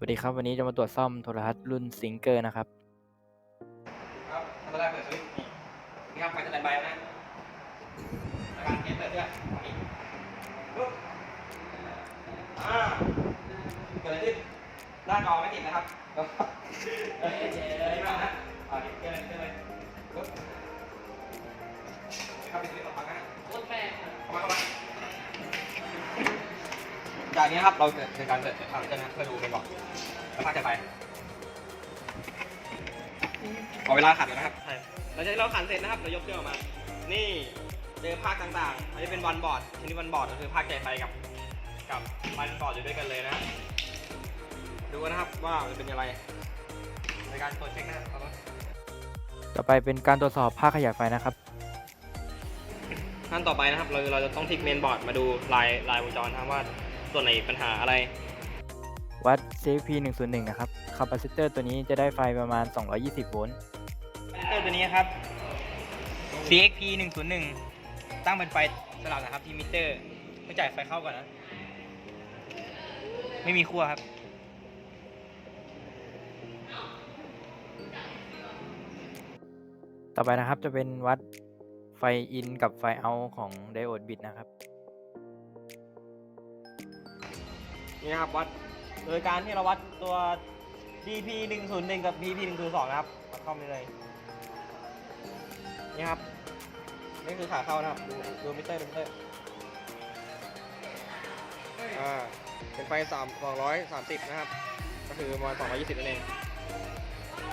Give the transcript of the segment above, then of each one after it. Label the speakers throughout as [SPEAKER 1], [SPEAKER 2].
[SPEAKER 1] วัสดีครับ วันนี้จะมาตรวจซ่อมโทรทัศน์รุ่นซิงเกอร์นะครับ
[SPEAKER 2] ครับขั้นตอนแรกเปิดสวิตช์นี่ครับไฟสแตนด์บายนะอาการเก็บเปิดด้วยฝั่งนี้ปุ๊บอ่าเกิดอะไรขึ้นหน้าจอไม่ติดนะครับเอ้ยเดี๋ยวนี้มานะอ่าเดี๋ยเกิดอะไรขึ้นเลย จากนี้นะครับเราเกิดการเปิดทางเจ้านะเพื่อดูกันก่อนแล้วพากจะไปขอเวลาขันก่อนนะครับใช่หลังจากที่เราขันเสร็จนะครับเรายกเครื่องออกมา นี่เจอภาคต่างๆอันนี้เป็นวันบอร์ดชนิดวันบอร์ดก็คือภาคใจไฟกับ กับวันบอร์ดอยู่ด้วยกันเลยนะ ดูนะครับว่าจะเป็นอะไร ในการตรวจเช็คนะครับเอาละ
[SPEAKER 1] ต่อไปเป็นการตรวจสอบภาคขยายไฟนะครับ
[SPEAKER 2] ขั้นต่อไปนะครับเราเราจะต้องพลิกเมนบอร์ดมาดูลายลายวงจรนะครับว่า ส่วนไหนปัญหาอะไร
[SPEAKER 1] วัด CFP 101นะครับคาปาซิเตอร์ตัวนี้จะได้ไฟประมาณ 220 โวลต์
[SPEAKER 2] เตอร์ตัวนี้ครับ CXP 101 ตั้งเป็นไฟสลับนะครับที่มิเตอร์ ไม่จ่ายไฟเข้าก่อนนะ ไม่มีขั้วครับ
[SPEAKER 1] ต่อไปนะครับจะเป็นวัดไฟอินกับไฟเอาของไดโอดบิตนะครับ
[SPEAKER 2] นี่นะครับวัดโดยการที่เราวัดตัว DP 101กับ PP 102นะครับวัดเข้าไปเลยนี่ครับนี่คือขาเข้านะครับดูดูมิเตอร์มิเตอร์อ่าเป็นไฟ3 230 นะครับ ก็คือประมาณ220นั่นเอง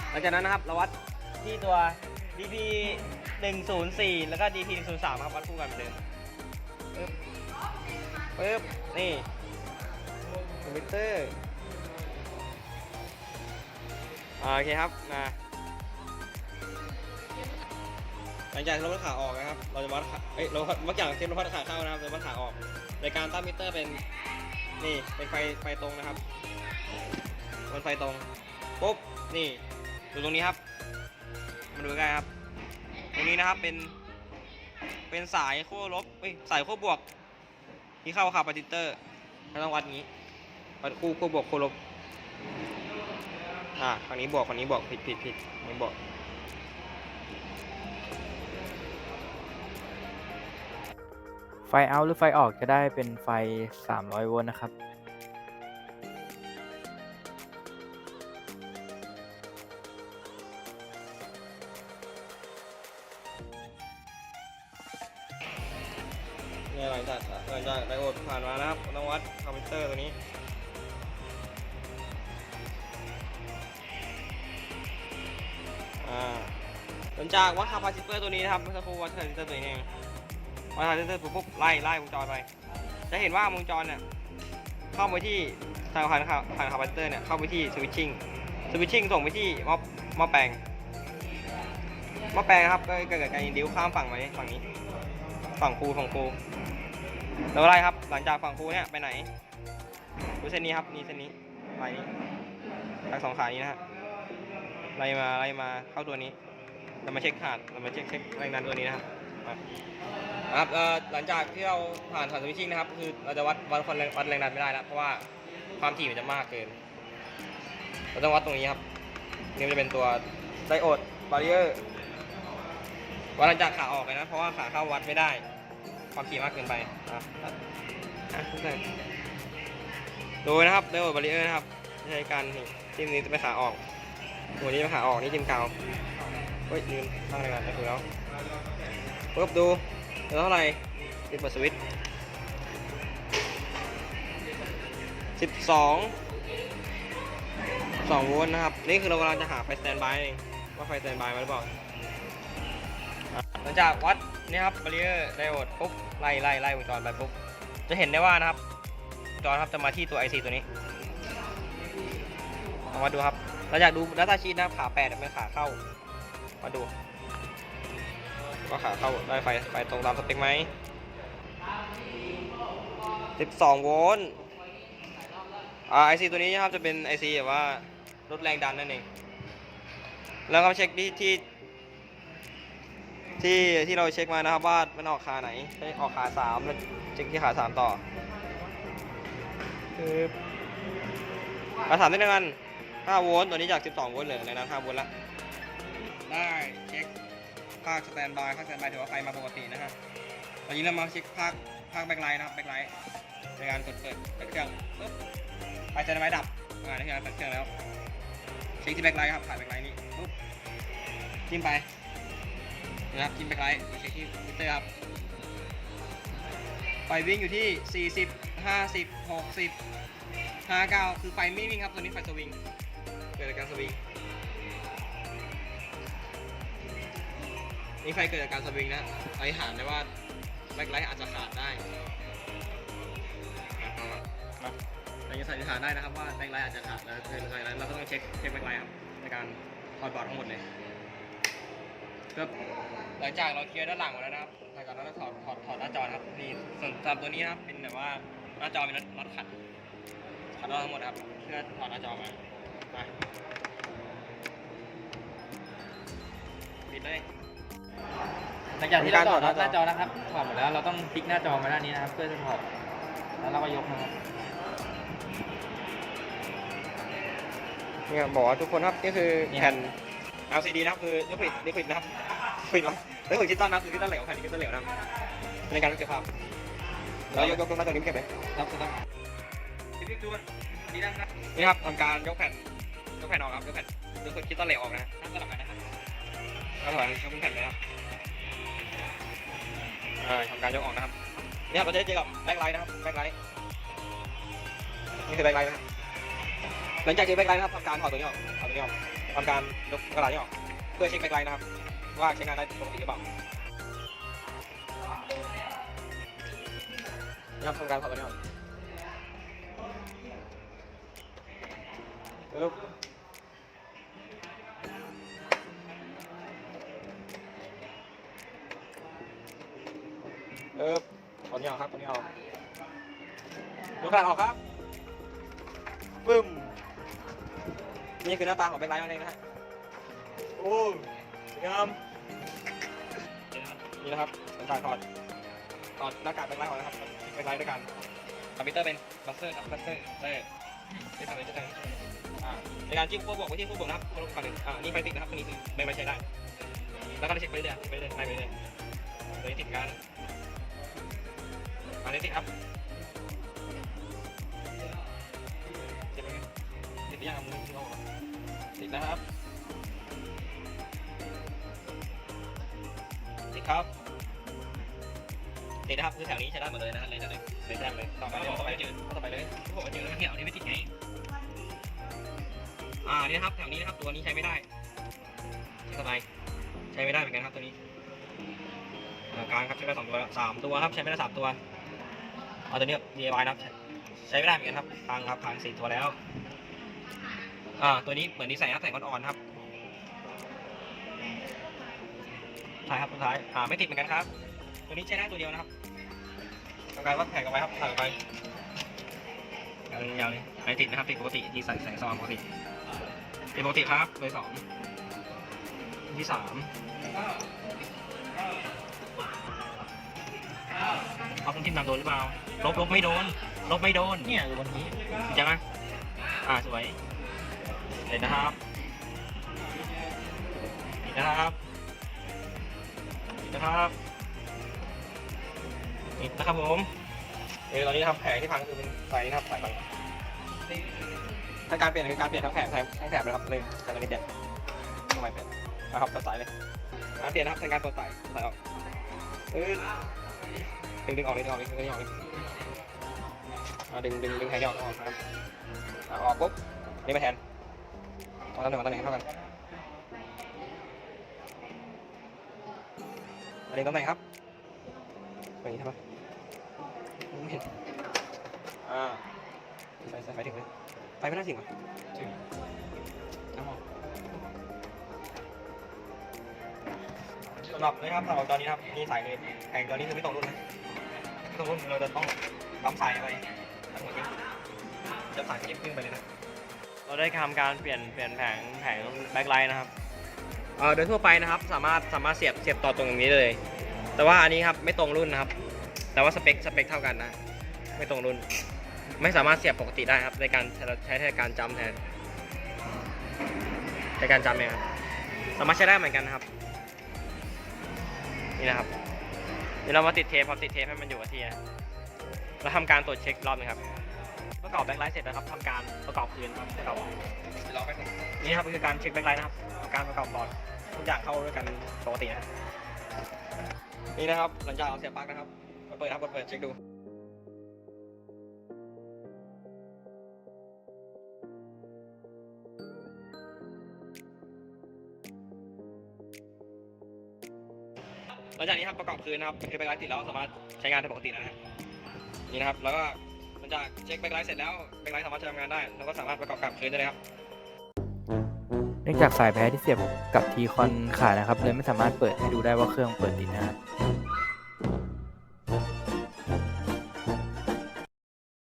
[SPEAKER 2] หลังจากนั้นนะครับเราวัดที่ตัว DP 104 แล้วก็ DP 103ครับวัดคู่กันเหมือนเดิมปึ๊บปึ๊บนี่ มิเตอร์โอเคครับมาหลังจากที่เราวัดขาออกนะครับ เราจะวัดเอ้ยเราวัดอย่างเช่เราวัดขาเข้านะครับเราวัดขาออก ในการตั้งมิเตอร์เป็นนี่เป็นไฟไฟตรงนะครับเป็นไฟตรงปุ๊บนี่ดูตรงนี้ครับมาดูใกล้ครับ ตรงนี้นะครับเป็นเป็นสายขั้วลบเอ้สายขั้วบวก ที่เข้าคาปาซิเตอร์เราต้องวัดอย่างนี้ วัดคู่คู่บวกคู่ลบ อ่าฝั่งนี้บวกฝั่งนี้บวกผิดผิดผิดฝั่งนี้บวก
[SPEAKER 1] ไฟเอาหรือไฟออกจะได้เป็นไฟ 300 โวลต์นะครับ
[SPEAKER 2] เนี่ยหลังจากหลังจากไดโอดผ่านมานะครับต้องวัดคอมพิวเตอร์ตัวนี้ หลังจากวัดคาปาซิเตอร์ตัวนี้นะครับเมื่อสักครู่วัดคาปาซิเตอร์ตัวนี้เองวัดคาปาซิเตอร์ปุ๊บปุ๊บไล่ไล่วงจรไป จะเห็นว่าวงจรเนี่ยเข้าไปที่ทางผ่านคาผ่านคาปาซิเตอร์เนี่ยเข้าไปที่สวิตชิ่งสวิตชิ่งส่งไปที่มอหม้อแปลงมอแปลงครับก็เกิดการอินดิวข้ามฝั่งมาฝั่งนี้ ฝั่งครูฝั่งครูแล้วอะไรครับ หลังจากฝั่งครูเนี่ยไปไหนดูเส้นนี้ครับนี่เส้นนี้ลายนี้ทั้งสองขานี้นะฮะไล่มาไล่มาเข้าตัวนี้ เรามาเช็คขาดเรามาเช็คเช็คแรงดันตัวนี้นะครับมาครับหลังจากที่เราผ่านผ่านสวิตชิ่งนะครับ คือเราจะวัดวัดความแรงวัดแรงดันไม่ได้แล้วเพราะว่าความถี่มันจะมากเกิน เราต้องวัดตรงนี้ครับนี่จะเป็นตัวไดโอดบาริเออร์วัดหลังจากขาออกเลยนะ เพราะว่าขาเข้าวัดไม่ได้ ความถี่มากเกินไปอะดูนะครับไดโอดบาริเออร์นะครับใช้การนี่จิ้มนี้จะไปขาออกหัวนี้ไปขาออกนี่จิ้มกาว เฮ้ยยืนตั้งอะไรกันได้ถูกแล้วปุ๊บดูเหลือเท่าไหร่ปิดเปิดสวิตช์สิบสองสองโวลต์นะครับ นี่คือเรากำลังจะหาไฟสแตนบายเองว่าไฟสแตนบายมาหรือเปล่าหลังจากวัดนี่ครับบารีเออร์ไดโอดปุ๊บไล่ไล่ไล่วงจรไปปุ๊บจะเห็นได้ว่านะครับจรครับจะมาที่ตัว IC ตัวนี้เอามาดูครับเราอยากดูดัตตาชีตนะขาแปดเป็นขาเข้า มาดู ว่าขาเข้าได้ไฟไฟตรงตามสเปคไหม12 โวลต์อ่าไอซีตัวนี้นะครับจะเป็นไอซีแบบว่าลดแรงดันนั่นเอง แล้วก็เช็คที่ที่ที่ที่เราเช็คมานะครับว่ามันออกขาไหนใช้ออกขาสามแล้วเช็คที่ขาสามต่อคือมาถามนิดนึงกัน5โวลต์ตัวนี้จาก 12 โวลต์เหลือในนั้น5โวลต์ละ ได้เช็คภาคสแตนบายภาคสแตนบายถือว่าไฟมาปกตินะฮะตอนนี้เรามาเช็คภาคภาคแบ็คไลท์นะครับแบ็คไลท์ในการกดเปิดเปิดเครื่องปุ๊บไฟสแตนบายดับอ่าในการเปิดเครื่องแล้วเช็คที่แบ็คไลท์ครับถ่ายแบ็คไลท์นี่ปุ๊บจิ้มไปนะครับจิ้มแบ็คไลท์เช็คที่มิเตอร์ครับไฟวิ่งอยู่ที่ 40 50 60 59 คือไฟไม่วิ่งครับตัวนี้ไฟสวิงเกิดจากการสวิง นี่ไฟเกิดจากการสวิงนะไอหารได้ว่าแบ็คไลท์อาจจะขาดได้นะครับเราจะสันนิษฐานได้นะครับว่าแบ็คไลท์อาจจะขาดแล้วคือหลังจากนั้นเราก็ต้องเช็คเช็คแบ็คไลท์ครับในการถอดบอร์ดทั้งหมดเลยเพื่อหลังจากเราเคลียร์ด้านหลังหมดแล้วนะครับหลังจากนั้นเราถอดถอดถอดหน้าจอครับนี่ส่วนสำหรับตัวนี้นะครับเป็นแบบว่าหน้าจอเป็นน็อตขัดขัดเราทั้งหมดครับเพื่อถอดหน้าจอมาไปปิดเลย
[SPEAKER 3] หลังจากที่เราถอด
[SPEAKER 2] การถอดห
[SPEAKER 3] ห
[SPEAKER 2] น้า
[SPEAKER 3] น้า
[SPEAKER 2] จ
[SPEAKER 3] จ
[SPEAKER 2] อ
[SPEAKER 3] อนะครับถอดหมดแล้วเราต้องพลิกหน้าจอมาด้านนี้นะครับ เพื่อจะถอดแล้วเราก็ยกนะครับ
[SPEAKER 2] เนี่ยบอกว่าทุกคนครับนี่คือ
[SPEAKER 3] เนี่ย
[SPEAKER 2] แผ่น LCD นะครับคือลิควิดลิควิดนะครับลิควิดแล้วลิควิดคิตตันนะครับคือคิตตันเหลวแผ่นคิตตันเหลวนะครับในการเก็บภาพแล้วยกยกตรงหน้าตัวนี้ไม่เก็บเลย
[SPEAKER 3] ครับจะต้อง
[SPEAKER 2] นี่ครับทำการยกแผ่นยกแผ่นออกครับยกแผ่นลิควิดคิตตันเหลวออกนะนั่งสลับกันนะครับ แล้วถอยยกเป็นแผ่นเลยครับอ่าทำการยกออกนะครับนี่ครับเราจะได้เจอกับแบ็คไลท์นะครับแบ็คไลท์นี่คือแบ็คไลท์นะครับหลังจากเจอแบ็คไลท์นะครับทำการถอดตัวนี้ออกถอดตัวนี้ออกทำการยกกระดาษนี้ออกเพื่อเช็คแบ็คไลท์นะครับ ว่าใช้งานได้ปกติหรือเปล่านี่ครับทำการถอดตัวนี้ออกปึ๊บ นี้ออกครับถอดนี้ออกยกกระดาษออกครับปึ้มนี่คือหน้าตาของแบ็คไลท์นั่นเองนะฮะโอ้ยสวยงามนี่นะครับเป็นการถอดถอดหน้ากากแบ็คไลท์ออกนะครับแบ็คไลท์ด้วยกันคอมพิวเตอร์เป็นบัสเตอร์ครับบัสเตอร์เตอร์ที่ทำเป็นจะได้อ่าในการจิ้มขั้วบวกไว้ที่ขั้วบวกนะครับขั้วลงฝั่งหนึ่งอ่านี่ไฟติดนะครับตรงนี้คือไม่ไม่ใช้ได้แล้วก็ไปเช็คไปเรื่อยไปเรื่อยไปเรื่อยเลยติดกัน อันนี้ติดครับติดไหมติดหรือยังมือมือเอาออกติดนะครับติดครับติดนะครับคือแถวนี้ใช้ได้หมดเลยนะฮะเลยจะเลยเลยแจ้งเลยต่อไปเลยต่อไปจืดต่อไปเลยผมว่าจืดแล้วแถวนี้ไม่ติดไงอ่านี่นะครับแถวนี้นะครับตัวนี้ใช้ไม่ได้ใช้สบายใช้ไม่ได้เหมือนกันครับตัวนี้อ่าการครับใช้ได้สองตัวสามตัวครับใช้ไม่ได้สามตัว เอาตัวนี้ DIY นะครับ ใช้ไม่ได้เหมือนกันครับ พังครับ พังสี่ตัวแล้ว อ่า ตัวนี้เหมือนนี้ใส่ครับใส่อ่อนๆครับใช่ครับสุดท้าย อ่า ไม่ติดเหมือนกันครับ ตัวนี้ใช้ได้ตัวเดียวนะครับทำการวัดแผงกันไปครับถ่ายไปยาวๆเลยไม่ติดนะครับ ติดปกติที่ใส่แสงสว่างปกติติดปกติครับเบอร์สองที่สาม เอาคุณทิมนำโดนหรือเปล่า ลบลบไม่โดน ลบไม่โดน
[SPEAKER 3] เนี่ยอยู่บนนี้
[SPEAKER 2] ใช่ไหมอ่าสวยเห็นนะครับนะครับนะครับนี่นะครับผมเออตอนนี้นะครับแผงที่พังคือเป็นไฟนะครับสายพังถ้าการเปลี่ยนคือการเปลี่ยนทั้งแผงทั้งทั้งแถบเลยครับเลยแต่ตอนนี้เปลี่ยนทำไมเปลี่ยนนะครับตัดสายเลยการเปลี่ยนนะครับเป็นการตัดสายสายออกเออ ดึงดึงออกเลยดึงออกเลยดึงออกเลยอ่าดึงดึงดึงแผงที่ออกออกนะครับอ่าออกปุ๊บนี่มาแทนเอาตำแหน่งมาตำแหน่งเท่ากันอันนี้ตำแหน่งครับแบบนี้ใช่ปะไม่เห็นอ่าใส่ใส่ไฟถึงเลยไฟไม่น่าถึงเหรอถึงเอาออกสำหรับนะครับสำหรับตอนนี้นะครับนี่สายเลยแผงตอนนี้คือไม่ตรงรุ่นนะ ไม่ตรงรุ่นเราจะต้องปั๊มสายไปทั้งหมดนี้จะสายเก็บขึ้นไปเลยนะ เราได้ทำการเปลี่ยนเปลี่ยนแผงแผงแบ็คไลท์นะครับเอ่อโดยทั่วไปนะครับสามารถสามารถเสียบเสียบต่อตรงนี้เลย แต่ว่าอันนี้ครับไม่ตรงรุ่นนะครับ แต่ว่าสเปคสเปคเท่ากันนะ ไม่ตรงรุ่น ไม่สามารถเสียบปกติได้ครับ ในการใช้ในการจำแทนในการจำเองครับสามารถใช้ได้เหมือนกันนะครับ นี่นะครับ เดี๋ยวเรามาติดเทปพอติดเทปให้มันอยู่กับที่นะแล้วทำการตรวจเช็ครอบหนึงครับ ประกอบแบ็คไลท์เสร็จแล้วครับทำการประกอบคืนครับประกอบนี่ครับคือการเช็คแบ็คไลท์นะครับ การประกอบบอร์ดทุกอย่างเข้าด้วยกันปกตินะครับนี่นะครับหลังจากเอาเสียบปลั๊กนะครับมาเปิดครับกเปิดเช็คดู หลังจากนี้ครับประกอบคืนนะครับคือแบ็คไลท์ติดแล้วสามารถใช้งานได้ปกติแล้วนะนี่นะครับ แล้วก็หลังจากเช็คแบ็คไลท์เสร็จแล้วแบ็คไลท์สามารถใช้งานได้ แล้วก็สามารถประกอบกลับคืนได้เลยครับ
[SPEAKER 1] เนื่องจากสายแพ้ที่เสียบกับทีคอนขาดนะครับเลยไม่สามารถเปิดให้ดูได้ว่าเครื่องเปิดติดนะครับ